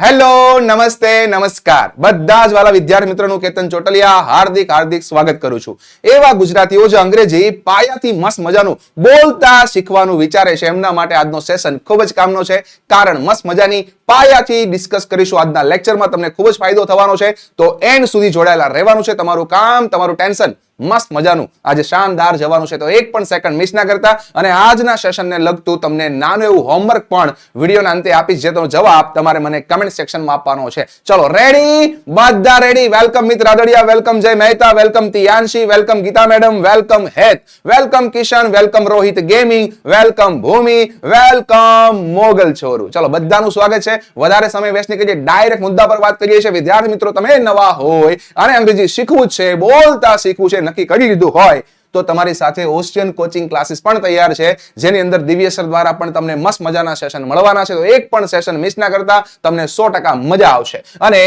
Hello, નમસ્તે, નમસ્કાર. બધા જ વાલા વિદ્યાર્થી મિત્રોનું કેતન ચોટલિયા હાર્દિક હાર્દિક સ્વાગત કરું છું. એવા ગુજરાતીઓ જે અંગ્રેજી પાયાથી મસ્ત મજાનું બોલતા શીખવાનું વિચારે છે. એમના માટે આજનો સેશન ખૂબ જ કામનો છે. કારણ મસ્ત મજાની પાયાથી ડિસ્કસ કરીશું. આજના લેક્ચરમાં તમને ખૂબ જ ફાયદો થવાનો છે. તો એન્ડ સુધી જોડાયેલા રહેવાનું છે. તમારું કામ, તમારું ટેન્શન મસ્ત મજાનું. આજે શાનદાર જવાનું છે. તો એક પણ સેકન્ડ મિસ ના કરતા અને આજના સેશનને લગતું તમને નાનું એવું હોમવર્ક પણ વિડીયોના અંતે આપીશ, જેનો જવાબ તમારે મને કમેન્ટ સેક્શનમાં આપવાનો છે. ચલો રેડી બધા રેડી વેલકમ મિત્ર Aadadiya. Welcome Jay Mehta. Welcome Tiyanshi. Welcome Geeta madam welcome Het. Welcome Kishan. Welcome Rohit gaming welcome Bhumi. Welcome Mogal છોરુ. ચલો, બધાનું સ્વાગત છે. વધારે સમય વેસ્ટ નહીં કરીએ. ડાયરેક્ટ મુદ્દા પર વાત કરીએ છીએ. વિદ્યાર્થી મિત્રો, તમે નવા હોય અને અંગ્રેજી શીખવું છે, બોલતા શીખવું છે નક્કી કરી લીધું હોય તો તમારી સાથે ઓસ્ટ્રિયન કોચિંગ ક્લાસીસ પણ તૈયાર છે. જેની અંદર દિવ્ય દ્વારા પણ તમને મસ્ત મજાના સેશન મળવાના છે. તો એક પણ સેશન મિસ ના કરતા તમને સો મજા આવશે. અને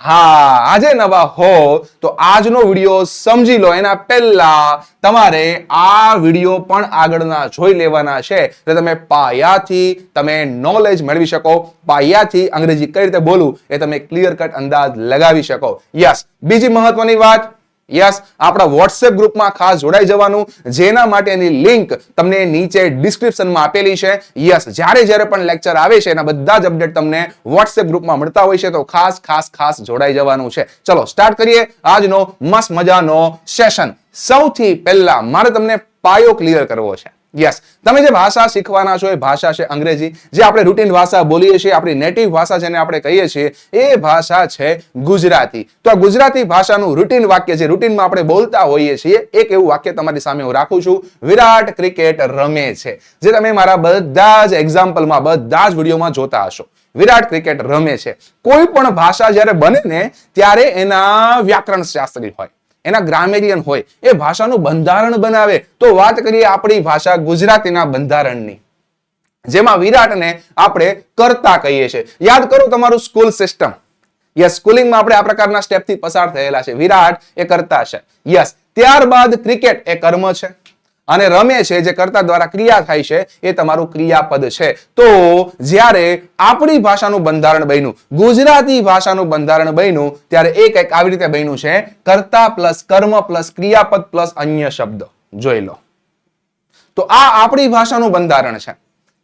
હા, આજે નવા હો, તો આજનો વીડિયો સમજી લો. એના પહેલા તમારે આ વીડિયો પણ આગળના જોઈ લેવાના છે. એટલે તમે પાયાથી તમે નોલેજ મેળવી શકો. પાયાથી અંગ્રેજી કઈ રીતે બોલવું એ તમે ક્લિયર કટ અંદાજ લગાવી શકો. યસ બીજી મહત્વની વાત યસ આપણા વોટ્સએપ ગ્રુપમાં ખાસ જોડાઈ જવાનું. જેના માટેની લિંક તમને નીચે ડિસ્ક્રિપ્શનમાં આપેલી છે. યસ જ્યારે જ્યારે પણ લેક્ચર આવે છે, એના બધા જ અપડેટ તમને વોટ્સએપ ગ્રુપમાં મળતા હોય છે, તો ખાસ ખાસ ખાસ જોડાઈ જવાનું છે. ચલો સ્ટાર્ટ કરીએ આજનો મસ્ત મજાનો સેશન સૌથી પહેલા મારે તમને પાયો ક્લિયર કરવો છે. યસ તમે જે ભાષા શીખવાના છો એ ભાષા છે અંગ્રેજી. જે આપણે રૂટીન ભાષા બોલીએ છીએ, આપણી નેટિવ ભાષા જેને આપણે કહીએ છીએ, એ ભાષા છે ગુજરાતી. તો આ ગુજરાતી ભાષાનું રૂટીન વાક્ય જે રૂટીનમાં આપણે બોલતા હોઈએ છીએ, એક એવું વાક્ય તમારી સામે હું રાખું છું. વિરાટ ક્રિકેટ રમે છે. જે તમે મારા બધા જ એક્ઝામ્પલમાં બધા જ વિડીયોમાં જોતા હશો. વિરાટ ક્રિકેટ રમે છે. કોઈ પણ ભાષા જ્યારે બને ને, ત્યારે એના વ્યાકરણ શાસ્ત્રી હોય. એના ગ્રામેરિયન હોય, એ ભાષાનું બંધારણ બનાવે. તો વાત કરીએ આપણી ભાષા ગુજરાતીના બંધારણની, જેમાં વિરાટને આપણે કરતા કહીએ છીએ. યાદ કરો તમારું સ્કૂલ સિસ્ટમ. યસ, સ્કૂલિંગમાં આપણે આ પ્રકારના સ્ટેપથી પસાર થયેલા છે. વિરાટ એ કરતા છે. યસ, ત્યારબાદ ક્રિકેટ એ કર્મ છે. અને રમે છે, જે કર્તા દ્વારા ક્રિયા થાય છે, એ તમારું ક્રિયાપદ છે. તો જ્યારે આપણી ભાષાનું બંધારણ બન્યું, ગુજરાતી ભાષાનું બંધારણ બન્યું, ત્યારે એ કંઈક આવી રીતે બન્યું છે, કર્તા પ્લસ કર્મ પ્લસ ક્રિયાપદ પ્લસ અન્ય શબ્દ. જોઈ લો. તો આ આપણી ભાષાનું બંધારણ છે.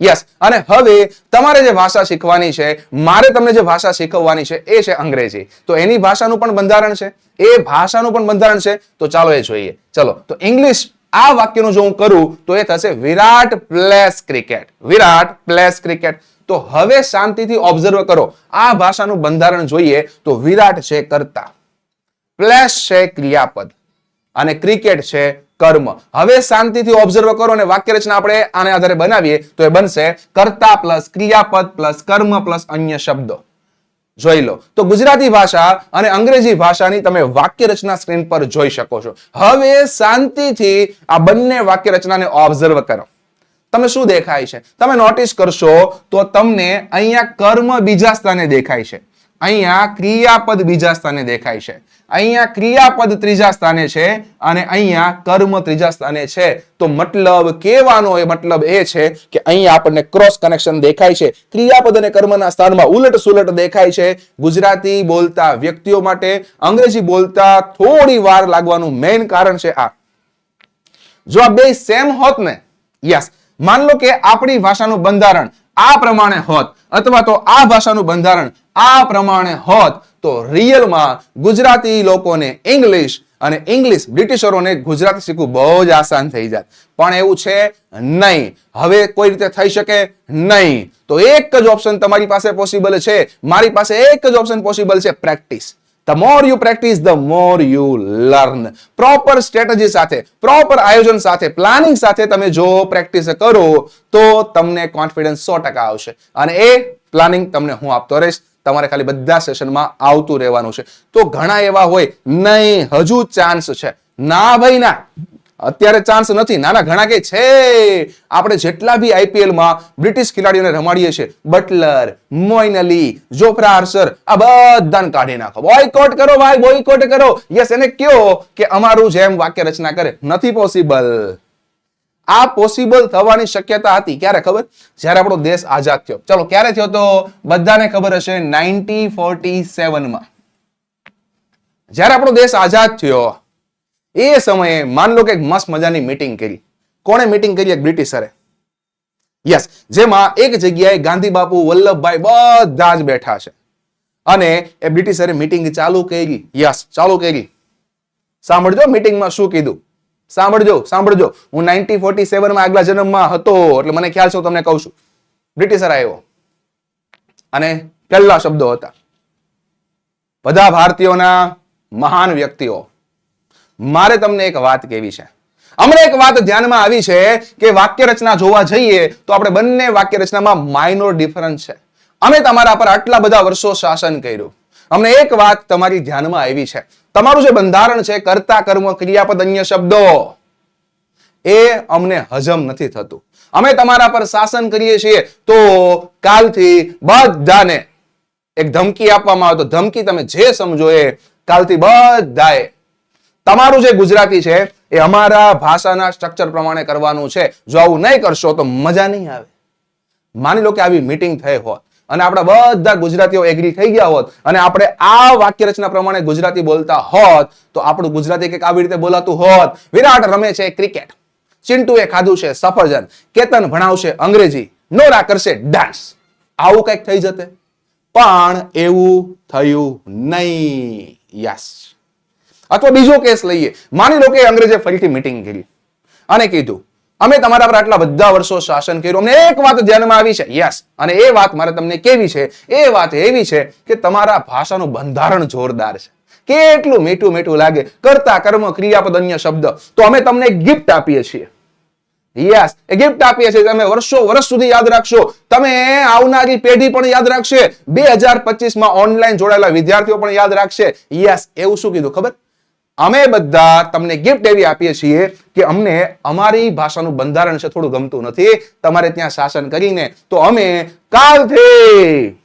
યસ, અને હવે તમારે જે ભાષા શીખવાની છે, મારે તમને જે ભાષા શીખવવાની છે, એ છે અંગ્રેજી. તો એની ભાષાનું પણ બંધારણ છે? એ ભાષાનું પણ બંધારણ છે? તો ચાલો એ જોઈએ. ચલો, તો ઇંગ્લિશ આ વાક્યનું જો હું કરું, તો એ થશે Virat plays cricket. Virat plays cricket. તો હવે શાંતિથી ઓબ્ઝર્વ કરો. આ ભાષાનું બંધારણ જોઈએ તો વિરાટ છે કરતા. પ્લેસ છે ક્રિયાપદ. અને ક્રિકેટ છે કર્મ. હવે શાંતિથી ઓબ્ઝર્વ કરો અને વાક્ય રચના આપણે આને આધારે બનાવીએ, તો એ બનશે કર્તા પ્લસ ક્રિયાપદ પ્લસ કર્મ પ્લસ અન્ય શબ્દો. જોઈ લો. તો ગુજરાતી ભાષા અને અંગ્રેજી ભાષાની તમે વાક્ય રચના સ્ક્રીન પર જોઈ શકો છો. હવે શાંતિથી આ બંને વાક્ય રચનાને ઓબ્ઝર્વ કરો. તમે શું દેખાય છે? તમે નોટિસ કરશો તો તમને અહીંયા કર્મ બીજા સ્થાને દેખાય છે. અહીંયા ક્રિયાપદ બીજા સ્થાને દેખાય છે. અહીંયા ક્રિયાપદ ત્રીજા સ્થાને છે અને અહીંયા કર્મ ત્રીજા સ્થાને છે. તો મતલબ કહેવાનો મતલબ એ છે કે અહીંયા આપણને ક્રોસ કનેક્શન દેખાય છે. ક્રિયાપદ અને કર્મના સ્થાનમાં ઉલટ સુલટ દેખાય છે. ગુજરાતી બોલતા વ્યક્તિઓ માટે અંગ્રેજી બોલતા થોડી વાર લાગવાનું મેઇન કારણ છે આ. જો આ બે સેમ હોત ને, યસ માન લો કે આપણી ભાષાનું બંધારણ આ પ્રમાણે હોત, અથવા તો આ ભાષાનું બંધારણ આ પ્રમાણે હોત તો રિયલમાં ગુજરાતી લોકોને ઇંગ્લિશ અને ઇંગ્લિશ બ્રિટિશરોને ગુજરાતી શીખવું બહુ જ આસાન થઈ જાય પણ એવું છે નહીં. હવે કોઈ રીતે થઈ શકે નહીં. તો એક જ ઓપ્શન તમારી પાસે પોસિબલ છે. મારી પાસે એક જ ઓપ્શન પોસિબલ છે practice the more you practice the more you learn proper strategy સાથે પ્રોપર આયોજન સાથે પ્લાનિંગ સાથે તમે જો પ્રેક્ટિસ કરો, તો તમને કોન્ફિડન્સ સો ટકા આવશે. અને એ પ્લાનિંગ તમને હું આપતો રહીશ. તમારે ખાલી બધા સેશનમાં આવતું રહેવાનું છે. તો ઘણા એવા હોય, નહીં, હજુ ચાન્સ છે. ના ભાઈ, ના. અત્યારે ચાન્સ નથી. નાના ઘણા કે છે. આપણે જેટલા બી આઈપીએલમાં બ્રિટિશ ખેલાડીઓને રમાડીએ છીએ. Butler Moeen Ali, Jofra Archer આ બધાને કાઢી નાખો. બોયકોટ કરો ભાઈ બોયકોટ કરો. યસ એને કયો કે અમારું જેમ વાક્ય રચના કરે. નથી પોસિબલ આ પોસિબલ થવાની શક્યતા હતી. ક્યારે ખબર? જ્યારે આપણો દેશ આઝાદ થયો. ચલો, ક્યારે થયો તો? બધાને ખબર હશે નાઇન્ટી ફોર્ટી સેવનમાં જ્યારે આપણો દેશ આઝાદ થયો, એ સમયે માન લો કે મસ્ત મજાની મીટિંગ કરી. કોણે મીટિંગ કરી? એક બ્રિટિશરે. યસ જેમાં એક જગ્યાએ ગાંધી બાપુ, વલ્લભભાઈ બધા જ બેઠા છે. અને એ બ્રિટિશરે મીટિંગ ચાલુ કરી. યસ ચાલુ કરી. સાંભળજો મીટિંગમાં શું કીધું? સાંભળજો સાંભળજો. હું નાઇન્ટી ફોર્ટી સેવનમાં આગલા જન્મમાં હતો, એટલે મને ખ્યાલ છે, હું તમને કહું છું. બ્રિટિશર આવ્યો. અને પહેલા શબ્દો હતા. બધા ભારતીયોના મહાન વ્યક્તિઓ, મારે તમને એક વાત કેવી છે. હમણાં એક વાત ધ્યાનમાં આવી છે કે વાક્ય રચના જોવા જઈએ, તો આપણે બંને વાક્ય રચનામાં માઇનોર ડિફરન્સ છે. અમે તમારા પર આટલા બધા વર્ષો શાસન કર્યું. અમને એક વાત તમારી ધ્યાનમાં આવી છે. તમારું જે બંધારણ છે, કરતા, કર્મ, ક્રિયાપદ, અન્ય શબ્દો, એ અમને હજમ નથી થતું. અમે તમારા પર શાસન કરીએ છીએ, તો કાલથી બધાને એક ધમકી આપવામાં આવે તો ધમકી તમે જે સમજો એ કાલથી બધાએ. તમારું જે ગુજરાતી છે, એ અમારા ભાષાના સ્ટ્રક્ચર પ્રમાણે કરવાનું છે. જો આવું નહીં કરશો તો મજા નહીં આવે. માની લો કે આવી મીટિંગ થઈ હોત. અને આપણા બધા ગુજરાતીઓ એગ્રી થઈ ગયા હોત અને આપણે આ વાક્ય રચના પ્રમાણે ગુજરાતી બોલતા હોત, તો આપણું ગુજરાતી કંઈક આવી રીતે બોલાતું હોત. વિરાટ રમે છે ક્રિકેટ. ચિંટુએ ખાધું છે સફરજન. કેતન ભણાવશે અંગ્રેજી. નોરા કરશે ડાન્સ આવું કંઈક થઈ જતે. પણ એવું થયું નહીં. યસ અથવા બીજો કેસ લઈએ. માની લો કે અંગ્રેજે ફરીથી મીટિંગ કરી અને કીધું અમે તમારા પર આટલા બધા વર્ષો શાસન કર્યું. અમને એક વાત ધ્યાનમાં આવી છે. યસ અને એ વાત મારે તમને કેવી છે? એ વાત એવી છે કે તમારા ભાષાનું બંધારણ જોરદાર છે. કેટલું મીઠું મીઠું લાગે. કરતા, કર્મ, ક્રિયાપદ, અન્ય શબ્દ. તો અમે તમને ગિફ્ટ આપીએ છીએ. યસ એ ગિફ્ટ આપીએ છીએ તમે વર્ષો, વર્ષ સુધી યાદ રાખશો. તમે આવનારી પેઢી પણ યાદ રાખશે. બે હજાર પચીસમાં ઓનલાઈન જોડાયેલા વિદ્યાર્થીઓ પણ યાદ રાખશે. યસ એવું શું કીધું? ખબર? અમે બધા તમને ગિફ્ટ એવી આપીએ છીએ કે અમને અમારી ભાષાનું બંધારણ છે થોડું ગમતું નથી. તમારે ત્યાં શાસન કરીને તો અમે કાલથી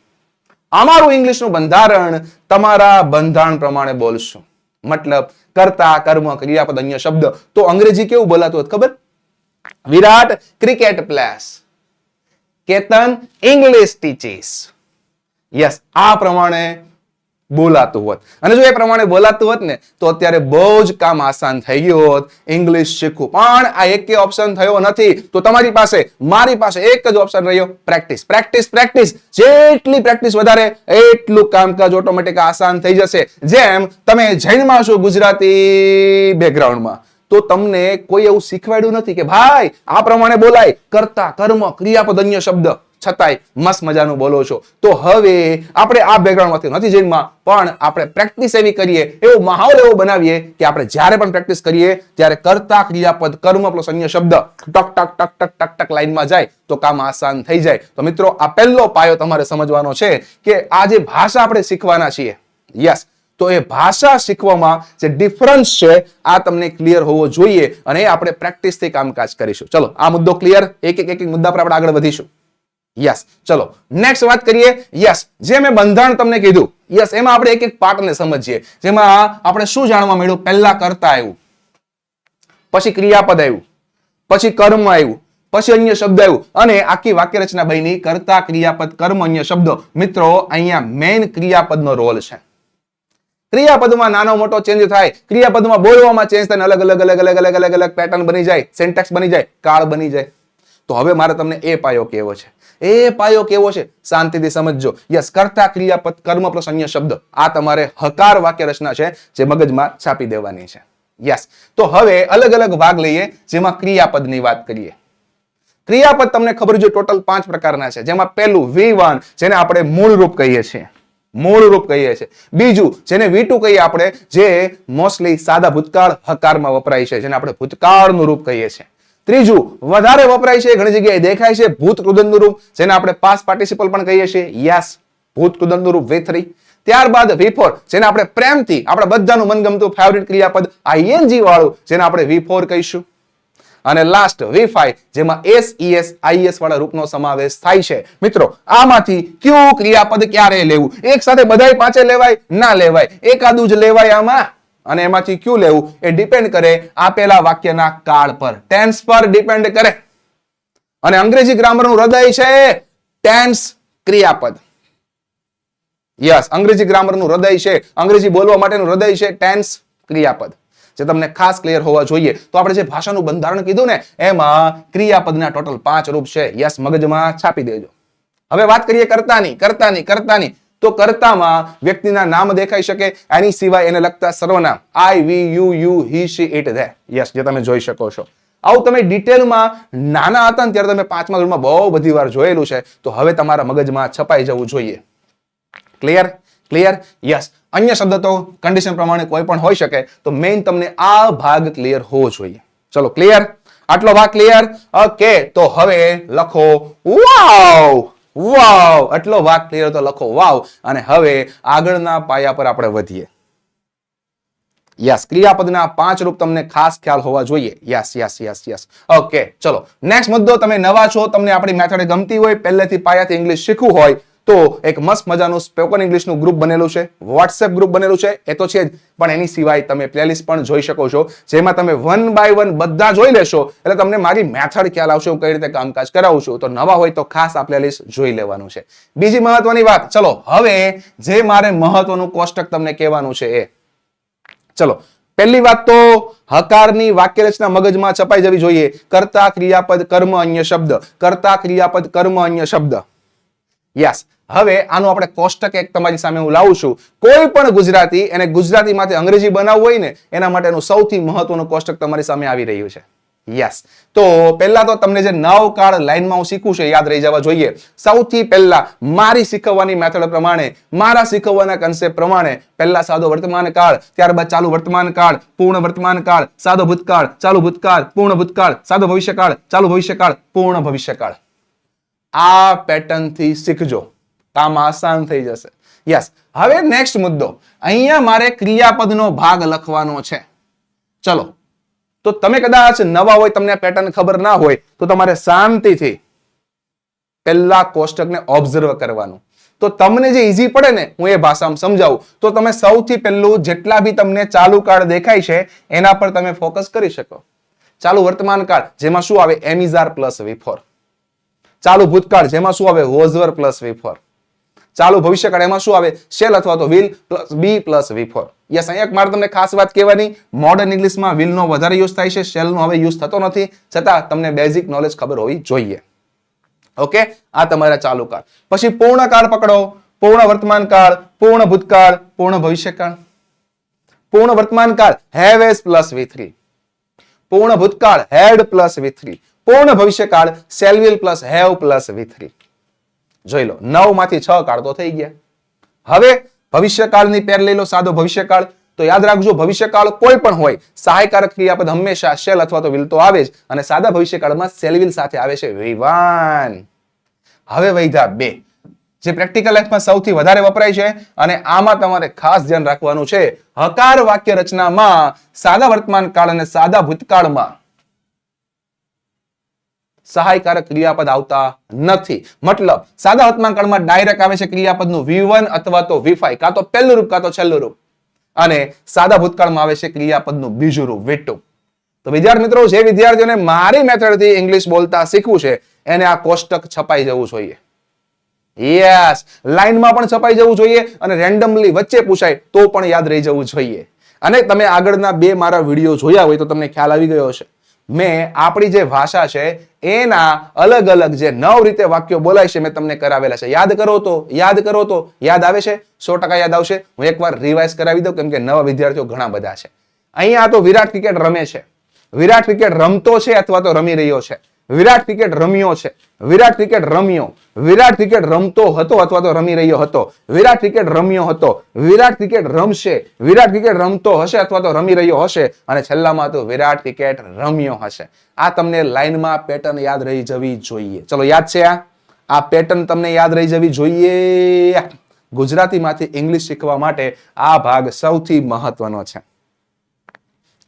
અમારું ઇંગ્લિશનું બંધારણ તમારા બંધારણ પ્રમાણે બોલશું. મતલબ કરતા, કર્મ, ક્રિયાપદ, અન્ય શબ્દ. તો અંગ્રેજી કેવું બોલાતું હતું ખબર? Virat cricket plays. Ketan English teaches. Yes, આ પ્રમાણે બોલાતું હોત. અને જો એ પ્રમાણે બોલાતું હોત ને, તો અત્યારે બહુ જ કામ આસાન થઈ ગયું હોત. ઇંગ્લિશ શીખવું. પણ આ એક ઓપ્શન થયો નથી. તો તમારી પાસે, મારી પાસે એક જ ઓપ્શન રહ્યો પ્રેક્ટિસ પ્રેક્ટિસ પ્રેક્ટિસ જેટલી પ્રેક્ટિસ વધારે, એટલું કામકાજ ઓટોમેટિક આસાન થઈ જશે. જેમ, તમે જૈનમાં છો ગુજરાતી બેકગ્રાઉન્ડમાં તો તમને કોઈ એવું શીખવાડ્યું નથી કે, ભાઈ, આ પ્રમાણે બોલાય. કરતા, કર્મ, ક્રિયાપદ, અન્ય શબ્દ. છતાંય મસ્ત મજાનું બોલો છો. તો હવે આપણે આ બેકગ્રાઉન્ડમાંથી નથી જૈનમાં પણ આપણે પ્રેક્ટિસ એવી કરીએ, એવો માહોલ એવો બનાવીએ કે આપણે જ્યારે પણ પ્રેક્ટિસ કરીએ, ત્યારે કરતા ક્રિયાપદ, કર્મ પ્લસ અન્ય શબ્દ ટક ટક ટક ટક ટક ટક લાઈનમાં જાય, તો કામ આસાન થઈ જાય. તો મિત્રો, આ પહેલો પાયો તમારે સમજવાનો છે કે આ જે ભાષા આપણે શીખવાના છીએ, યસ, તો એ ભાષા શીખવામાં જે ડિફરન્સ છે, આ તમને ક્લિયર હોવો જોઈએ અને આપણે પ્રેક્ટિસથી કામકાજ કરીશું. ચલો, આ મુદ્દો ક્લિયર એક એક એક મુદ્દા પર આપણે આગળ વધીશું. યસ ચલો નેક્સ્ટ વાત કરીએ. યસ જે મેં બંધારણ તમને કીધું. યસ એમાં આપણે એક એક પાર્ટને સમજીએ. જેમાં આપણે શું જાણવા મળ્યું? પહેલા કરતા આવ્યું. પછી ક્રિયાપદ આવ્યું. પછી કર્મ આવ્યું. પછી અન્ય શબ્દ આવ્યું. અને આખી વાક્ય રચના બની કરતા ક્રિયાપદ, કર્મ, અન્ય શબ્દો. મિત્રો, અહીંયા મેઇન ક્રિયાપદનો રોલ છે. ક્રિયાપદમાં નાનો મોટો ચેન્જ થાય. ક્રિયાપદમાં બોલવામાં ચેન્જ થાય અલગ અલગ અલગ અલગ અલગ અલગ અલગ પેટર્ન બની જાય. સેન્ટેક્સ બની જાય. કાળ બની જાય. તો હવે મારે તમને એ પાયો કેવો છે. એ પાયો કેવો છે? શાંતિથી સમજજો. યસ, કરતા ક્રિયાપદ કર્મ અન્ય શબ્દ. આ તમારે હકાર વાક્ય રચના છે, જે મગજમાં છાપી દેવાની છે. યસ. તો હવે અલગ અલગ ભાગ લઈએ, જેમાં ક્રિયાપદની વાત કરીએ. ક્રિયાપદ તમને ખબર જો ટોટલ પાંચ પ્રકારના છે. જેમાં પહેલું વી વન જેને આપણે મૂળ રૂપ કહીએ છીએ. મૂળ રૂપ કહીએ છીએ. બીજું, જેને વી ટુ કહીએ આપણે, જે મોસ્ટલી સાદા ભૂતકાળ હકારમાં વપરાય છે, જેને આપણે ભૂતકાળનું રૂપ કહીએ છીએ. ત્રીજું, વધારે વપરાય છે, ઘણી જગ્યાએ દેખાય છે, ભૂત કૃદંતનું રૂપ, જેને આપણે પાસ પાર્ટિસિપલ પણ કહીએ છીએ. યસ ભૂત કૃદંતનું રૂપ વે ત્યારબાદ વી જેને આપણે પ્રેમથી, આપણા બધાનું મનગમતું ફેવરિટ ક્રિયાપદ આઈએનજી વાળું, જેને આપણે વી કહીશું. અને લાસ્ટ વી ફાઈવ જેમાં એસ ઈએસ આઈએસ વાળા રૂપનો સમાવેશ થાય છે. મિત્રો, આમાંથી કયું ક્રિયાપદ ક્યારે લેવું? એક સાથે બધાય પાંચે લેવાય? ના લેવાય. એકાદું જ લેવાય આમાં. અને એમાંથી ક્યુ લેવું? એ ડિપેન્ડ કરે આપેલા વાક્યના કાળ પર. ટેન્સ પર ડિપેન્ડ કરે. અને અંગ્રેજી ગ્રામરનું હૃદય છે ટેન્સ ક્રિયાપદ. યસ અંગ્રેજી ગ્રામરનું હૃદય છે. અંગ્રેજી બોલવા માટેનું હૃદય છે ટેન્સ ક્રિયાપદ. જે તમને ખાસ ક્લિયર હોવા જોઈએ. તો આપણે જે ભાષાનું બંધારણ કીધું ને, એમાં ક્રિયાપદના ટોટલ પાંચ રૂપ છે. યસ મગજમાં છાપી દેજો. હવે વાત કરીએ કરતાની કરતાની કરતાની. તો કરતામાં વ્યક્તિના નામ દેખાઈ શકે, એની સિવાય એને લગતા સર્વનામ. I we you you he she it they yes જે તમે જોઈ શકો છો. આવું તમે ડિટેલમાં નાના હતા ને ત્યારે તમે પાંચમા ધોરણમાં બહુ બધી વાર જોયેલું છે, તો હવે તમારા મગજમાં છપાઈ જવું જોઈએ. ક્લિયર ક્લિયર યસ અન્ય શબ્દ તો કન્ડિશન પ્રમાણે કોઈ પણ હોઈ શકે, તો મેઇન તમને આ ભાગ ક્લિયર હોવો જોઈએ. ચલો ક્લિયર આટલો ભાગ ક્લિયર ઓકે તો હવે લખો વાવ વાવ, આટલો ભાગ ક્લિયર તો લખો વાવ. અને હવે આગળના પાયા પર આપણે વધીએ. યસ, ક્રિયાપદના પાંચ રૂપ તમને ખાસ ખ્યાલ હોવા જોઈએ. Yes yes yes yes. Okay ચલો. નેક્સ્ટ મુદ્દો, તમે નવા છો, તમને આપણી મેથડ ગમતી હોય, પહેલેથી પાયાથી ઇંગ્લિશ શીખવું હોય તો એક મસ્ત મજાનું સ્પોકન ઇંગ્લિશનું ગ્રુપ બનેલું છે. વોટ્સએપ ગ્રુપ બનેલું છે. એ તો છે જ, પણ એની સિવાય તમે પ્લેલિસ્ટ પણ જોઈ શકો છો. જેમાં તમે વન બાય વન બધા જોઈ લેશો. એટલે તમને મારી મેથડ ખ્યાલ આવશે હું કઈ રીતે કામકાજ કરાવું છું. તો નવા હોય તો ખાસ આ પ્લેલિસ્ટ જોઈ લેવાનું છે. બીજી મહત્વની વાત, ચલો, હવે જે મારે મહત્વનું કોષ્ટક તમને કહેવાનું છે એ. ચલો, પહેલી વાત તો હકારની વાક્ય રચના મગજમાં છપાઈ જવી જોઈએ. કરતા ક્રિયાપદ કર્મ અન્ય શબ્દ. કર્તા ક્રિયાપદ કર્મ અન્ય શબ્દ. યસ હવે આનું આપણે કોષ્ટક એક તમારી સામે હું લાવું છું. કોઈ પણ ગુજરાતી એને ગુજરાતીમાંથી અંગ્રેજી બનાવવું હોય ને, એના માટેનું સૌથી મહત્વનું કોષ્ટક તમારી સામે આવી રહ્યું છે. યસ તો પહેલા તો તમને જે નવ કાળ લાઈનમાં હું શીખું છે યાદ રહી જવા જોઈએ. સૌથી પહેલા મારી શીખવવાની મેથડ પ્રમાણે, મારા શીખવવાના કન્સેપ્ટ પ્રમાણે, પહેલા સાદો વર્તમાન કાળ, ત્યારબાદ ચાલુ વર્તમાન કાળ, પૂર્ણ વર્તમાન કાળ, સાદો ભૂતકાળ, ચાલુ ભૂતકાળ, પૂર્ણ ભૂતકાળ, સાદો ભવિષ્યકાળ, ચાલુ ભવિષ્યકાળ, પૂર્ણ ભવિષ્યકાળ. આ પેટર્નથી શીખજો. કામ આસાન થઈ જશે. યસ હવે નેક્સ્ટ મુદ્દો. અહીંયા મારે ક્રિયાપદનો ભાગ લખવાનો છે. ચલો. તો તમે કદાચ નવા હોય, તમને પેટર્ન ખબર ના હોય, તો તમારે શાંતિથી પહેલા કોષ્ટકને ઓબ્ઝર્વ કરવાનું. તો તમને જે ઈઝી પડે ને, હું એ ભાષામાં સમજાવું. તો તમે સૌથી પહેલું જેટલા બી તમને ચાલુ કાળ દેખાય છે, એના પર તમે ફોકસ કરી શકો. ચાલુ વર્તમાન કાળ, જેમાં શું આવે? એમિઝાર પ્લસ વિફોર ચાલુ ભૂતકાળ જેમાં શું આવે? Was were plus V four. ચાલુ ભવિષ્યકાળ, એમાં શું આવે? શેલ અથવા તો will plus be plus V yes, અહીંયા મારે તમને ખાસ વાત કહેવાની મોડર્ન ઇંગ્લિશમાં વિલનો વધારે યુઝ થાય છે, શેલનો હવે યુઝ થતો નથી, છતાં તમને બેઝિક નોલેજ ખબર હોવી જોઈએ. ઓકે આ તમારા ચાલુ કાળ. પછી પૂર્ણ કાળ પકડો. પૂર્ણ વર્તમાન કાળ, પૂર્ણ ભૂતકાળ, પૂર્ણ ભવિષ્યકાળ. પૂર્ણ વર્તમાન કાળ have S plus V three પૂર્ણ ભૂતકાળ હેડ પ્લસ વી થ્રી પૂર્ણ ભવિષ્યકાળ shall will plus have plus V three. જોઈ લો નવમાંથી છ કાળ તો થઈ ગયા. હવે ભવિષ્યકાળની પેર લઈ લો, સાદો ભવિષ્યકાળ તો યાદ રાખજો ભવિષ્યકાળ કોઈ પણ હોય, સહાયકારક ક્રિયાપદ હંમેશા શેલ અથવા તો વિલ તો આવે જ અને સાદા ભવિષ્યકાળમાં સેલવિલ સાથે આવે છે વિવાન. હવે વૈધા બે. જે પ્રેક્ટિકલ લાઈફમાં સૌથી વધારે વપરાય છે અને આમાં તમારે ખાસ ધ્યાન રાખવાનું છે હકાર વાક્ય રચનામાં સાદા વર્તમાન કાળ અને સાદા ભૂતકાળમાં. સહાયકારક ક્રિયાપદ આવતા નથી. મતલબ, સાદા વર્તમાનકાળમાં ડાયરેક્ટ આવે છે ક્રિયાપદનું વી વન અથવા તો વી ફાઈવ કાં તો પહેલું રૂપ, કાં તો છેલ્લું રૂપ. અને સાદા ભૂતકાળમાં આવે છે ક્રિયાપદનું બીજું રૂપ વી તો વિદ્યાર્થી મિત્રો જે વિદ્યાર્થીઓને મારી મેથડથી ઇંગ્લિશ બોલતા શીખવું છે, એને આ કોષ્ટક છપાઈ જવું જોઈએ. યસ લાઈનમાં પણ છપાઈ જવું જોઈએ અને રેન્ડમલી વચ્ચે પૂછાય તો પણ યાદ રહી જવું જોઈએ. અને તમે આગળના બે મારા વીડિયો જોયા હોય તો તમને ખ્યાલ આવી ગયો હશે. મેં આપણી જે ભાષા છે, એના અલગ અલગ જે નવ રીતે વાક્યો બોલાય છે, મેં તમને કરાવેલા છે. યાદ કરો તો, યાદ કરો તો, યાદ આવે છે? સો ટકા યાદ આવશે. હું એકવાર રિવાઇઝ કરાવી દઉં, કેમ કે નવા વિદ્યાર્થીઓ ઘણા બધા છે. અહીંયા તો વિરાટ ક્રિકેટ રમે છે. વિરાટ ક્રિકેટ રમતો છે અથવા તો રમી રહ્યો છે. વિરાટ ક્રિકેટ રમ્યો છે. વિરાટ ક્રિકેટ રમ્યો. વિરાટ ક્રિકેટ રમતો હતો અથવા તો રમી રહ્યો હતો. વિરાટ ક્રિકેટ રમ્યો હતો. વિરાટ ક્રિકેટ રમશે. વિરાટ ક્રિકેટ રમતો હશે અથવા તો રમી રહ્યો હશે. અને છેલ્લામાં તો વિરાટ ક્રિકેટ રમ્યો હશે. આ તમને લાઈનમાં પેટર્ન યાદ રહી જવી જોઈએ. ચલો યાદ છે આ? આ પેટર્ન તમને યાદ રહી જવી જોઈએ. ગુજરાતીમાંથી ઇંગ્લિશ શીખવા માટે આ ભાગ સૌથી મહત્વનો છે.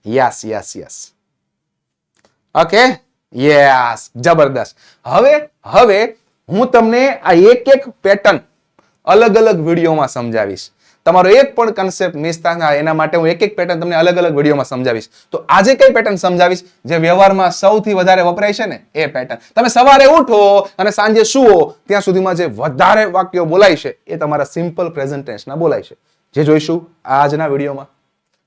Yes yes yes. Okay yes જબરદસ્ત. હવે હવે હું તમને આ એક એક પેટર્ન અલગ અલગ વિડીયોમાં સમજાવીશ. તમારો એક પણ કન્સેપ્ટ મિસ થાય એના માટે હું એક એક પેટર્ન તમને અલગ અલગ વિડીયોમાં સમજાવીશ. તો આજે કઈ પેટર્ન સમજાવીશ? જે વ્યવહારમાં સૌથી વધારે વપરાય છે ને, એ પેટર્ન તમે સવારે ઉઠો અને સાંજે સુઓ ત્યાં સુધીમાં જે વધારે વાક્યો બોલાય છે, એ તમારા સિમ્પલ પ્રેઝન્ટેશનના બોલાય છે. જે જોઈશું આજના વિડીયોમાં.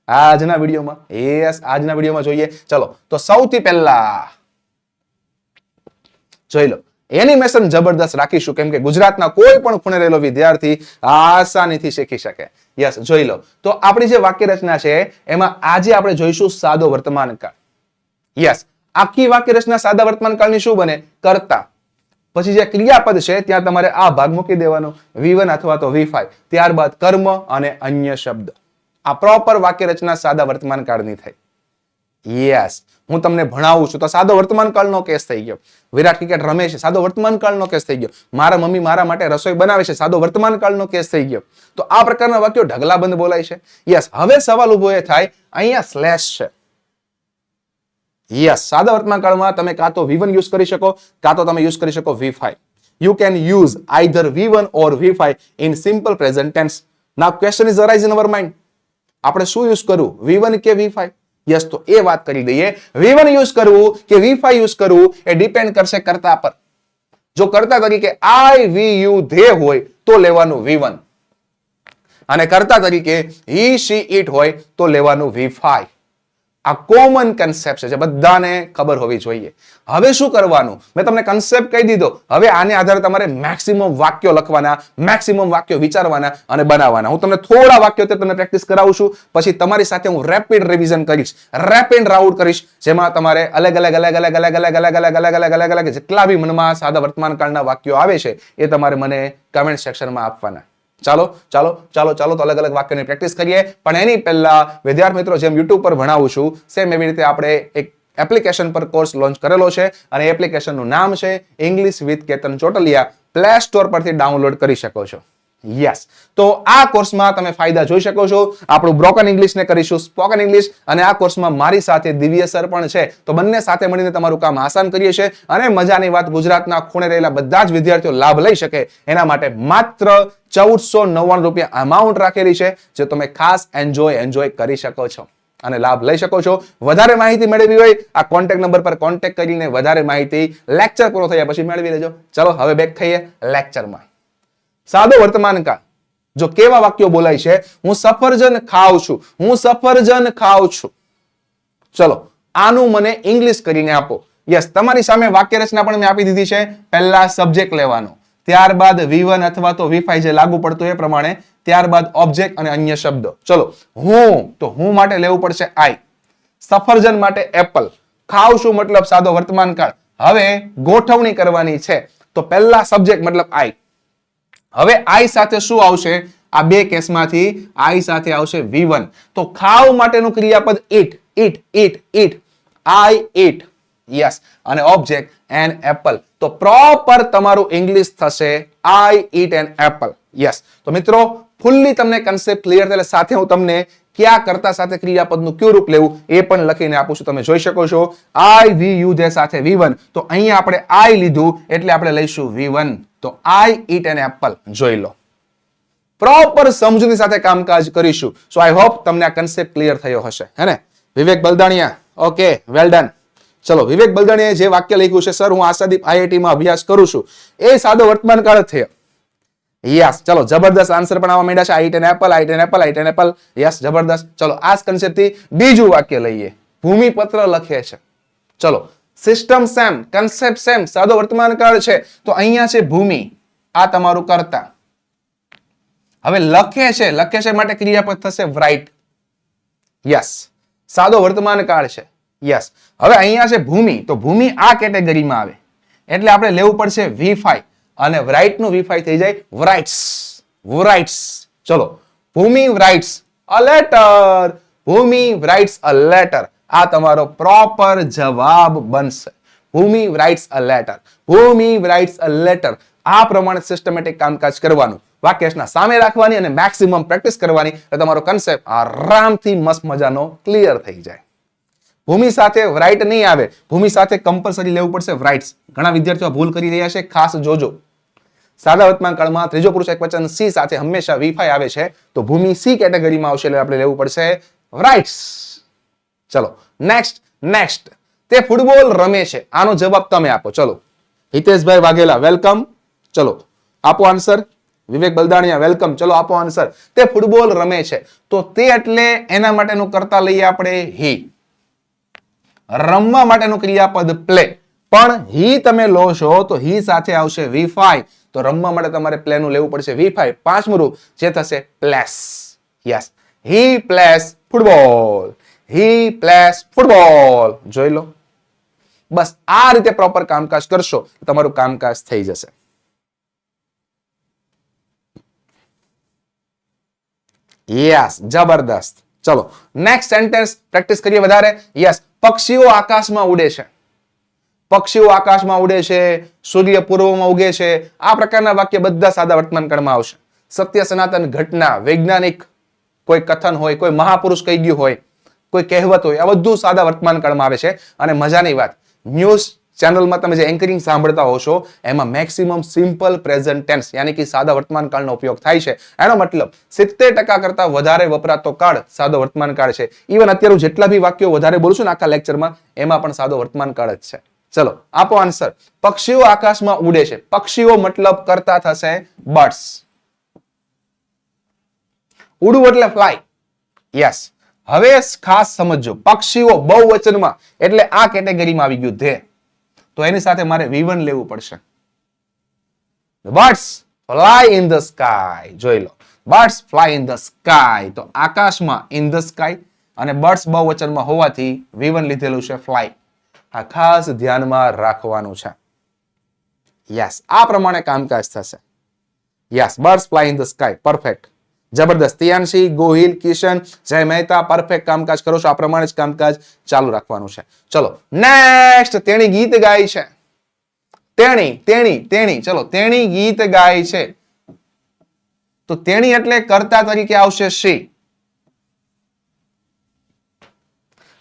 આજના વિડીયોમાં. યસ આજના વિડીયોમાં જોઈએ. ચલો, તો સૌથી પહેલા જોઈ લો. એનિમેશન જબરદસ્ત રાખીશું, કેમ કે ગુજરાતના કોઈ પણ ખૂણે રહેલો વિદ્યાર્થી આસાનીથી શીખી શકે. યસ જોઈ લો. તો આપણી જે વાક્ય રચના છે, એમાં આજે આપણે જોઈશું સાદો વર્તમાન કાળ યસ આખી વાક્ય રચના સાદા વર્તમાન કાળની શું બને? કરતા. પછી જે ક્રિયાપદ છે, ત્યાં તમારે આ ભાગ મૂકી દેવાનો. વી અથવા તો વી ત્યારબાદ કર્મ અને અન્ય શબ્દ. આ પ્રોપર વાક્ય રચના સાદા વર્તમાન કાળની થઈ. યસ હું તમને ભણાવું છું. તો સાદો વર્તમાન કાળનો કેસ થઈ ગયો. વિરાટ ક્રિકેટ રમે છે. સાદો વર્તમાન કાળનો કેસ થઈ ગયો. મારા મમ્મી મારા માટે રસોઈ બનાવે છે. સાદો વર્તમાન કાળનો કેસ થઈ ગયો. તો આ પ્રકારના વાક્યો ઢગલાબંધ બોલાય છે. યસ હવે સવાલ ઊભો એ થાય. અહીંયા સ્લેશ છે. યસ સાદા વર્તમાન કાળમાં તમે કાં તો V1 યુઝ કરી શકો, કાં તો તમે યુઝ કરી શકો V5 can use either V V1 or V5 in simple tense. Now question is arise in our mind આપણે શું યુઝ કરવું V1 કે V5 યસ તો એ વાત કરી દઈએ. V1 યુઝ કરવું કે V5 યુઝ કરવું એ ડિપેન્ડ કરશે કરતા પર. જો કરતા તરીકે આઈ વી યુ ધે હોય, તો લેવાનું V1 અને કરતા તરીકે હી શી ઇટ હોય, તો લેવાનું V5 આ કોમન કન્સેપ્ટ છે જે બધાને ખબર હોવી જોઈએ હવે શું કરવાનું મેં તમને કન્સેપ્ટ કહી દીધો હવે આને આધારે તમારે મેક્સિમમ વાક્યો લખવાના મેક્સિમમ વાક્યો વિચારવાના અને બનાવવાના હું તમને થોડા વાક્યો તે તમને પ્રેક્ટિસ કરાવું છું પછી તમારી સાથે હું રેપિડ રિવિઝન કરીશ રેપિડ રાઉન્ડ કરીશ જેમાં તમારે અલગ અલગ અલગ અલગ અલગ અલગ અલગ અલગ અલગ અલગ અલગ અલગ જેટલા બી મનમાં સાદા વર્તમાન કાળના વાક્યો આવે છે એ તમારે મને કમેન્ટ સેક્શનમાં આપવાના ચાલો ચાલો ચાલો ચાલો તો અલગ અલગ વાક્યની પ્રેક્ટિસ કરીએ. પણ એની પહેલા વિદ્યાર્થી મિત્રો, જેમ યુટ્યુબ પર ભણાવું છું સેમ એવી રીતે આપણે એક એપ્લિકેશન પર કોર્સ લોન્ચ કરેલો છે. અને એપ્લિકેશનનું નામ છે English with Ketan Chotaliya. Play store પરથી ડાઉનલોડ કરી શકો છો. યસ તો આ કોર્સમાં તમે ફાયદા જોઈ શકો છો. આપણું બ્રોકન ઇંગ્લિશને કરીશું સ્પોકન ઇંગ્લિશ અને આ કોર્સમાં મારી સાથે દિવ્ય સર પણ છે. તો બંને સાથે મળીને તમારું કામ આસાન કરીએ છીએ. અને મજાની વાત ગુજરાતના ખૂણે રહેલા બધા જ વિદ્યાર્થીઓ લાભ લઈ શકે. એના માટે માત્ર ચૌદસો નવ્વાણું રૂપિયા અમાઉન્ટ રાખેલી છે, જે તમે ખાસ એન્જોય એન્જોય કરી શકો છો. અને લાભ લઈ શકો છો. વધારે માહિતી મેળવી હોય, આ કોન્ટેક્ટ નંબર પર કોન્ટેક્ટ કરીને વધારે માહિતી લેક્ચર પૂરો થયા પછી મેળવી લેજો. ચલો, હવે બેક થઈએ લેક્ચરમાં સાદો વર્તમાન કા જો કેવા વાક્યો બોલાય છે, હું સફરજન ખાઉં છું, હું સફરજન ખાઉં છું. ચલો, આનું મને ઇંગ્લિશ કરીને આપો. યસ તમારી સામે વાક્ય રચના પણ મેં આપી દીધી છે. પહેલા સબ્જેક્ટ લેવાનો. ત્યારબાદ V1 અથવા તો V5 જે લાગુ પડતું એ પ્રમાણે ત્યારબાદ ઓબ્જેક્ટ અને અન્ય શબ્દો. ચલો, હું, તો હું માટે લેવું પડશે આઈ સફરજન માટે એપલ ખાવ શું મતલબ સાદો વર્તમાન કાળ હવે ગોઠવણી કરવાની છે. તો પહેલા સબ્જેક્ટ મતલબ આઈ હવે આઈ સાથે શું આવશે? આ બે કેસમાંથી આઈ સાથે આવશે V1 તો ખાવ માટેનું ક્રિયાપદ eat eat eat eat I eat yes અને ઓબ્જેક્ટ એન એપલ તો પ્રોપર તમારું ઇંગ્લિશ થશે. I eat an apple yes તો મિત્રો, ફૂલ્લી તમને કન્સેપ્ટ ક્લિયર એટલે સાથે હું તમને ક્યાં કરતા સાથે ક્રિયાપદનું કયું રૂપ લેવું એ પણ લખીને આપું છું. તમે જોઈ શકો છો. આઈ વી યુ જે સાથે V1 તો અહીંયા આપણે આઈ લીધું એટલે આપણે લઈશું V1 તો આઈ ઇટ એન એપલ જોઈ લો. પ્રોપર સમજૂતી સાથે કામકાજ કરીશું. સો આઈ હોપ તમને આ કન્સેપ્ટ ક્લિયર થયો હશે. હે ને? Vivek Baldania. Okay well done ચલો, વિવેક બલદણીએ જે વાક્ય લખ્યું છે, સર, હું આશાદીપ આઈઆઈટીમાં અભ્યાસ કરું છું. એ સાદો વર્તમાન કાળ જ થયો. યસ, ચલો, જબરદસ્ત આન્સર પણ આવવા માંડ્યા છે. I eat an apple I eat an apple I eat an apple yes, જબરદસ્ત. ચલો આ જ concept થી બીજું વાક્ય લઈએ. ભૂમિપત્ર લખે છે. ચલો સિસ્ટમ સેમ કન્સેપ્ટ સેમ સાદો વર્તમાન કાળ છે. તો અહીંયા છે ભૂમિ. આ તમારું કરતા. હવે લખે છે. લખે છે માટે ક્રિયાપદ થશે રાઈટ યસ, સાદો વર્તમાન કાળ છે. યસ હવે અહીંયા છે ભૂમિ. તો ભૂમિ આ કેટેગરીમાં આવે. એટલે આપણે લેવું પડશે વી અને રાઇટનું વી ફાઈવ થઈ જાય વરાઇટ્સ વરાઇટ્સ ચલો. Bhumi writes a letter Bhumi writes a letter આ તમારો પ્રોપર જવાબ બનશે. Bhumi writes a letter Bhumi writes a letter આ પ્રમાણે સિસ્ટમેટિક કામકાજ કરવાનું. વાક્યના સામે રાખવાની અને મેક્સિમમ પ્રેક્ટિસ કરવાની. તમારો કન્સેપ્ટ આરામથી મસ્ત મજાનો ક્લિયર થઈ જાય. ભૂમિ સાથે રાઈટ નહીં આવે. ભૂમિ સાથે કમ્પલસરી લેવું પડશે રાઇટ્સ ઘણા વિદ્યાર્થીઓ ભૂલ કરી રહ્યા છે. ખાસ જોજો. સાદા વર્તમાન કાળમાં ત્રીજો પુરુષ એકવચન સી સાથે હંમેશા વીફાઈ આવે છે. તો ભૂમિ સી કેટેગરીમાં આવશે એટલે આપણે લેવું પડશે રાઇટ્સ ચલો નેક્સ્ટ નેક્સ્ટ તે ફૂટબોલ રમે છે. આનો જવાબ તમે આપો. ચલો. હિતેશભાઈ વાઘેલા વેલકમ ચલો, આપો આન્સર વિવેક બલદાણિયા વેલકમ ચલો, આપો આન્સર તે ફૂટબોલ રમે છે. તો તે એટલે એના માટેનું કરતા લઈએ આપણે હી રમવા માટેનું ક્રિયાપદ પ્લે પણ હી તમે લો છો, તો હી સાથે આવશે વી ફાઈવ તો રમવા માટે તમારે પ્લેનું લેવું પડશે વી ફાઈવ પાંચમું રૂપ, જે થશે plays yes he plays football he plays football જોઈ લો. બસ આ રીતે પ્રોપર કામકાજ કરશો તમારું કામકાજ થઈ જશે. યસ જબરદસ્ત. ચલો નેક્સ્ટ સેન્ટેન્સ પ્રેક્ટિસ કરીએ વધારે. યસ પક્ષીઓ આકાશમાં ઉડે છે. પક્ષીઓ આકાશમાં ઉડે છે, સૂર્ય પૂર્વમાં ઉગે છે. આ પ્રકારના વાક્ય બધા સાદા વર્તમાન કાળમાં આવશે. સત્ય સનાતન ઘટના, વૈજ્ઞાનિક કોઈ કથન હોય, કોઈ મહાપુરુષ કહી ગયું હોય, કોઈ કહેવત હોય, આ બધું સાદા વર્તમાન કાળમાં આવે છે. અને મજાની વાત, ન્યૂઝ ચેનલમાં તમે જે એન્કરિંગ સાંભળતા હોશો એમાં મેક્સિમમ સિમ્પલ પ્રેઝન્ટ ટેન્સ યાની કે સાદા વર્તમાન કાળનો ઉપયોગ થાય છે. એનો મતલબ, સિત્તેર ટકા કરતા વધારે વપરાતો કાળ સાદો વર્તમાન કાળ છે. ઇવન અત્યારે જેટલા બી વાક્યો વધારે બોલું છું ને આખા લેક્ચરમાં એમાં પણ સાદો વર્તમાન કાળ જ છે. ચલો, આપો આન્સર પક્ષીઓ આકાશમાં ઉડે છે. પક્ષીઓ મતલબ કરતા થશે બર્ડ્સ ઉડવું એટલે ફ્લાય યસ હવે ખાસ સમજો પક્ષીઓ બહુવચનમાં, એટલે આ કેટેગરીમાં આવી ગયું ધે. તો એની સાથે મારે V1 લેવું પડશે. Birds fly in the sky જોઈ લો. Birds fly in the sky તો આકાશમાં ઇન ધ સ્કાય અને બર્ડ્સ બહુવચનમાં હોવાથી V1 લીધેલું છે ફ્લાય આ ખાસ ધ્યાનમાં રાખવાનું છે. યસ આ પ્રમાણે કામકાજ થશે. Yes birds fly in the sky perfect જબરદસ્ત. તિયાનસી ગોહિલ, કિશન, જય મહેતા પરફેક્ટ કામકાજ કરો છો. આ પ્રમાણે જ કામકાજ ચાલુ રાખવાનું છે. ચલો નેક્સ્ટ તેણી ગીત ગાય છે. તેણી તેણી તેણી. ચલો, તેણી ગીત ગાય છે. તો તેણી એટલે કર્તા તરીકે આવશે શી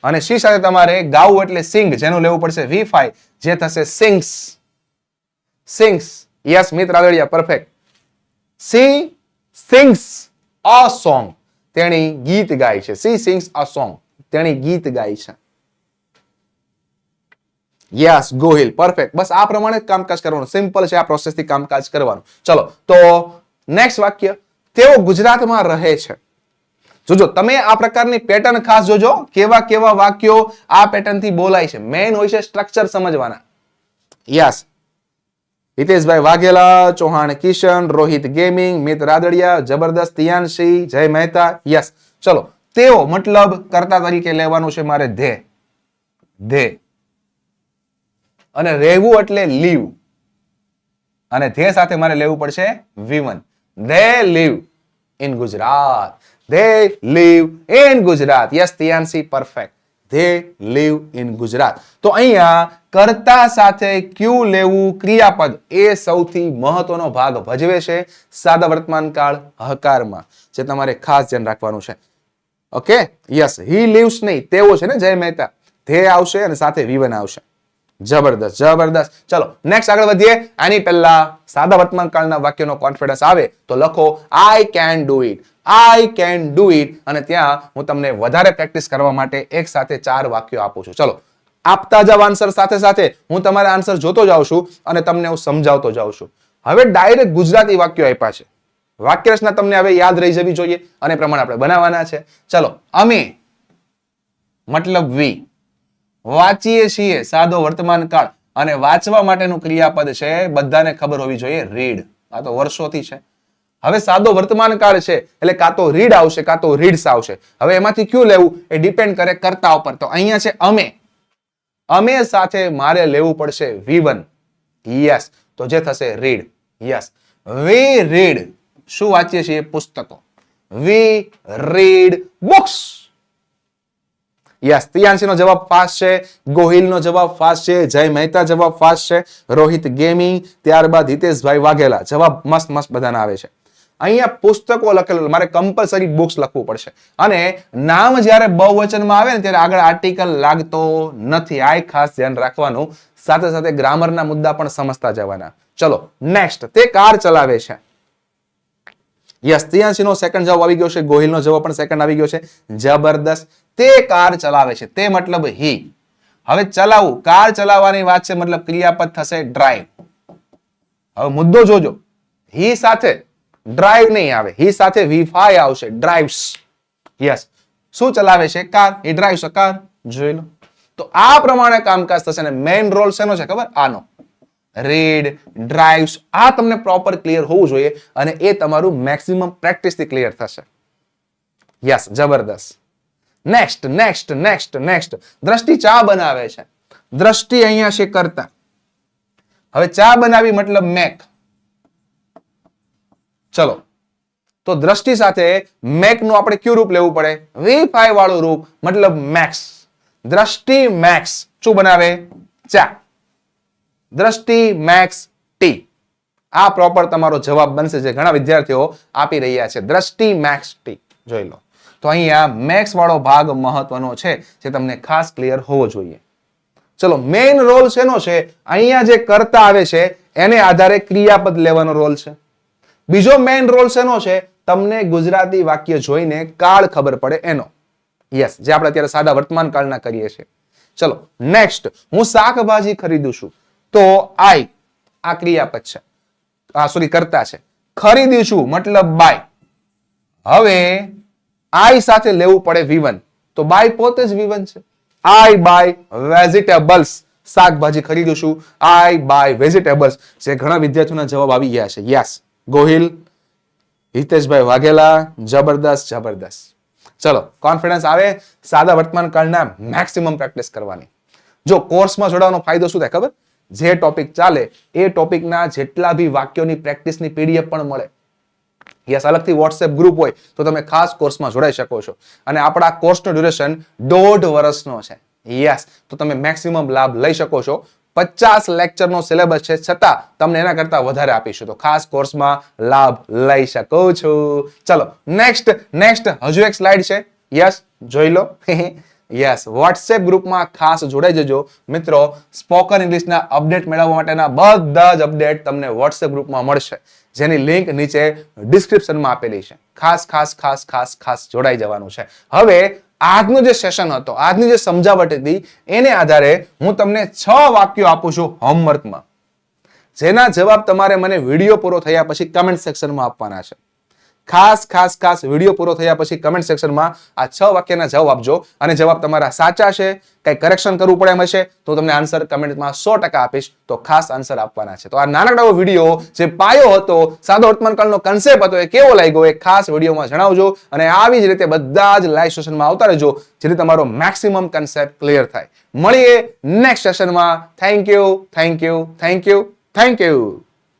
અને શી સાથે તમારે ગાવું એટલે સિંગ જેનું લેવું પડશે વી ફાઈ જે થશે સિંગ્સ સિંગ્સ યસ મિત્ર perfect she sings a song તેણી ગીત ગાય છે. સી સિંગ્સ અ સોંગ તેણી ગીત ગાય છે. યસ ગોહિલ. પરફેક્ટ બસ આ પ્રમાણે કામકાજ કરવાનું. સિમ્પલ છે આ પ્રોસેસથી કામકાજ કરવાનું. ચલો, તો નેક્સ્ટ વાક્ય. તેઓ ગુજરાતમાં રહે છે. જોજો, તમે આ પ્રકારની પેટર્ન ખાસ જોજો. કેવા કેવા વાક્યો આ પેટર્નથી બોલાય છે. મેઇન હોય છે સ્ટ્રક્ચર સમજવાના. યસ હિતેશભાઈ વાઘેલા, ચૌહાણ કિશન, રોહિત ગેમિંગ, મિત રાદડિયા, જબરદસ્ત તિયાનસિંહ, જય મહેતા, યસ. ચલો, તેઓ મતલબ કરતા તરીકે લેવાનું છે મારે ધે. ધે. અને રહેવું એટલે લીવ. અને ધે સાથે મારે લેવું પડશે women. They live in Gujarat. They live in Gujarat. Yes Tiyansi perfect they live in Gujarat. તો અહીંયા કર્તા સાથે ક્યુ લેવું ક્રિયાપદ એ સૌથી મહત્વનો ભાગ ભજવે છે સાદા વર્તમાન કાળ હકારમાં, જે તમારે ખાસ ધ્યાન રાખવાનું છે. ઓકે? યસ, હી લીવ્સ નહીં તેવો છે ને જય મહેતા, ધે આવશે અને સાથે વિવન આવશે. જબરદસ્ત જબરદસ્ત. ચલો નેક્સ્ટ આગળ વધીએ. આની પહેલા સાદા વર્તમાન કાળના વાક્યનો કોન્ફિડન્સ આવે તો લખો I can do it I can do it અને ત્યાં હું તમને વધારે પ્રેક્ટિસ કરવા માટે એક સાથે ચાર વાક્યો આપું છું. ચલો આપતા જાવ આન્સર સાથે સાથે. હું તમારા આન્સર જોતો જાઉં છું અને તમને હું સમજાવતો જાઉં છું. હવે ડાયરેક્ટ ગુજરાતી વાક્યો આપ્યા છે. વાક્ય રચના તમને હવે યાદ રહી જવી જોઈએ અને પ્રમાણે આપણે બનાવવાના છે. ચલો, અમે મતલબ વી વાંચીએ છીએ સાદો વર્તમાન કાળ અને વાંચવા માટેનું ક્રિયાપદ છે, બધાને ખબર હોવી જોઈએ રીડ આ તો વર્ષોથી છે. હવે સાદો વર્તમાન કાળ છે, એટલે કાં તો રીડ આવશે, કાં તો રીડ્સ આવશે. હવે એમાંથી ક્યુ લેવું? એ ડિપેન્ડ કરે કરતા ઉપર. તો અહીંયા છે અમે. અમે સાથે મારે લેવું પડશે વી વન યસ તો જે થશે રીડ યસ વી રીડ શું વાંચીએ છીએ? પુસ્તકો. વી રીડ બુક્સ યસ તિયાંશીનો જવાબ ફાસ્ટ છે. ગોહિલનો જવાબ ફાસ્ટ છે. જય મહેતા જવાબ ફાસ્ટ છે. રોહિત ગેમિંગ ત્યારબાદ હિતેશભાઈ વાઘેલા. જવાબ મસ્ત મસ્ત બધાના આવે છે. અહીંયા પુસ્તકો લખેલું મારે કમ્પલસરી બુક્સ લખવું પડશે. અને નામ જ્યારે બહુવચનમાં આવે ને, ત્યારે આગળ આર્ટિકલ લાગતો નથી. આ ખાસ ધ્યાન રાખવાનું. સાથે સાથે ગ્રામરના મુદ્દા પણ સમજતા જવાના. ચલો નેક્સ્ટ તે કાર ચલાવે છે. યસ નો સેકન્ડ જવાબ આવી ગયો છે. ગોહિલનો જવાબ પણ સેકન્ડ આવી ગયો છે. જબરદસ્ત. તે કાર ચલાવે છે. તે મતલબ હી હવે ચલાવવું કાર ચલાવવાની વાત છે, મતલબ ક્રિયાપદ થશે ડ્રાઈવ હવે મુદ્દો જોજો. હી સાથે ડ્રાઈવ નહીં આવે. હી સાથે વી ફાઈ આવશે. ડ્રાઈવ્સ યસ શું ચલાવે છે? કાર એ ડ્રાઈવ્સ કાર જોઈ લો. તો આ પ્રમાણે કામકાજ થશે અને મેઇન રોલ શેનો છે? ખબર? આનો. રેડ ડ્રાઈવ્સ આ તમને પ્રોપર ક્લિયર હોવું જોઈએ અને એ તમારું મેક્સિમમ પ્રેક્ટિસથી ક્લિયર થશે. યસ જબરદસ્ત. Next next next next Drishti ચા બનાવે છે. દ્રષ્ટિ અહીંયા છે કરતા. હવે ચા બનાવી મતલબ મેક. ચલો. તો દ્રષ્ટિ સાથે મેકનું આપણે કયું રૂપ લેવું પડે? વી ફાઈ વાળું રૂપ, મતલબ મેક્સ. દ્રષ્ટિ મેક્સ શું બનાવે? ચા. દ્રષ્ટિ મેક્સ ટી. આ પ્રોપર તમારો જવાબ બનશે જે ઘણા વિદ્યાર્થીઓ આપી રહ્યા છે. દ્રષ્ટિ મેક્સ ટી. જોઈ લો. તો અહીંયા મેક્સ વાળો ભાગ મહત્વનો છે જે તમને ખાસ ક્લિયર હોવો જોઈએ. ચલો મેઇન રોલ શેનો છે? અહીંયા જે કરતા આવે છે, એને આધારે ક્રિયાપદ લેવાનો રોલ છે. બીજો મેઇન રોલ શેનો છે? તમને ગુજરાતી વાક્ય જોઈને કાળ ખબર પડે એનો. યસ જે આપણે અત્યારે સાદા વર્તમાન કાળના કરીએ છીએ. ચલો નેક્સ્ટ હું શાકભાજી ખરીદું છું. તો આઈ આ ક્રિયાપદ છે. આ સોરી કરતા છે. ખરીદી છું, મતલબ બાય હવે આઈ સાથે લેવું પડે વિવન. તો બાય પોતે જ વિવન છે. આઈ બાય વેજીટેબલ્સ શાકભાજી ખરીદું છું. આઈ બાય વેજીટેબલ્સ જે ઘણા વિદ્યાર્થીઓના જવાબ આવી ગયા છે. યસ ગોહિલ, હિતેશભાઈ વાઘેલા, જબરદસ્ત જબરદસ્ત. ચલો કોન્ફિડન્સ આવે, સાદા વર્તમાન કાળના મેક્સિમમ પ્રેક્ટિસ કરવાની. જો કોર્સમાં જોડાવાનો ફાયદો શું થાય ખબર? જે ટોપિક ચાલે, એ ટોપિકના જેટલા બી વાક્યોની પ્રેક્ટિસની પીડીએફ પણ મળે. યસ અલગથી વોટ્સએપ ગ્રુપ હોય, તો તમે ખાસ કોર્સમાં જોડાઈ શકો છો. અને આપણા કોર્સનો ડ્યુરેશન દોઢ વર્ષનો છે. યસ તો તમે મેક્સિમમ લાભ લઈ શકો છો. પચાસ લેક્ચરનો સિલેબસ છે. છતાં તમને એના કરતા વધારે આપીશું. તો ખાસ કોર્સમાં લાભ લઈ શકો છો. ચલો નેક્સ્ટ નેક્સ્ટ હજુ એક સ્લાઇડ છે. યસ જોઈ લો. યસ વોટ્સએપ ગ્રુપમાં ખાસ જોડાઈ જજો. મિત્રો સ્પોકન ઇંગ્લિશના અપડેટ મેળવવા માટેના બધા જ અપડેટ તમને વોટ્સએપ ગ્રુપમાં મળશે. જેની લિંક નીચે ડિસ્ક્રિપ્શનમાં આપેલી છે. ખાસ ખાસ ખાસ ખાસ ખાસ જોડાઈ જવાનું છે. હવે આજનો જે સેશન હતો, આજની જે સમજાવટ હતી, એને આધારે હું તમને છ વાક્યો આપું છું હોમવર્કમાં જેના જવાબ તમારે મને વીડિયો પૂરો થયા પછી કમેન્ટ સેક્શનમાં આપવાના છે. ખાસ ખાસ ખાસ વીડિયો પૂરો થયા પછી કમેન્ટ સેક્શનમાં આ છ વાક્યના જવાબ આપજો. અને જવાબ તમારા સાચા છે, કઈ કરેક્શન કરવું પડે એમ હશે, તો તમને આન્સર કમેન્ટમાં સો ટકા આપીશ. તો ખાસ આન્સર આપવાના છે. તો આ નાનકડો વીડિયો જે પાયો હતો, સાદો વર્તમાનકાળનો કન્સેપ્ટ હતો, એ કેવો લાગ્યો એ ખાસ વિડીયોમાં જણાવજો. અને આવી જ રીતે બધા જ લાઈવ સેશનમાં આવતા રહેજો, જેથી તમારો મેક્સિમમ કન્સેપ્ટ ક્લિયર થાય. મળીએ નેક્સ્ટ સેશનમાં thank you thank you thank you thank you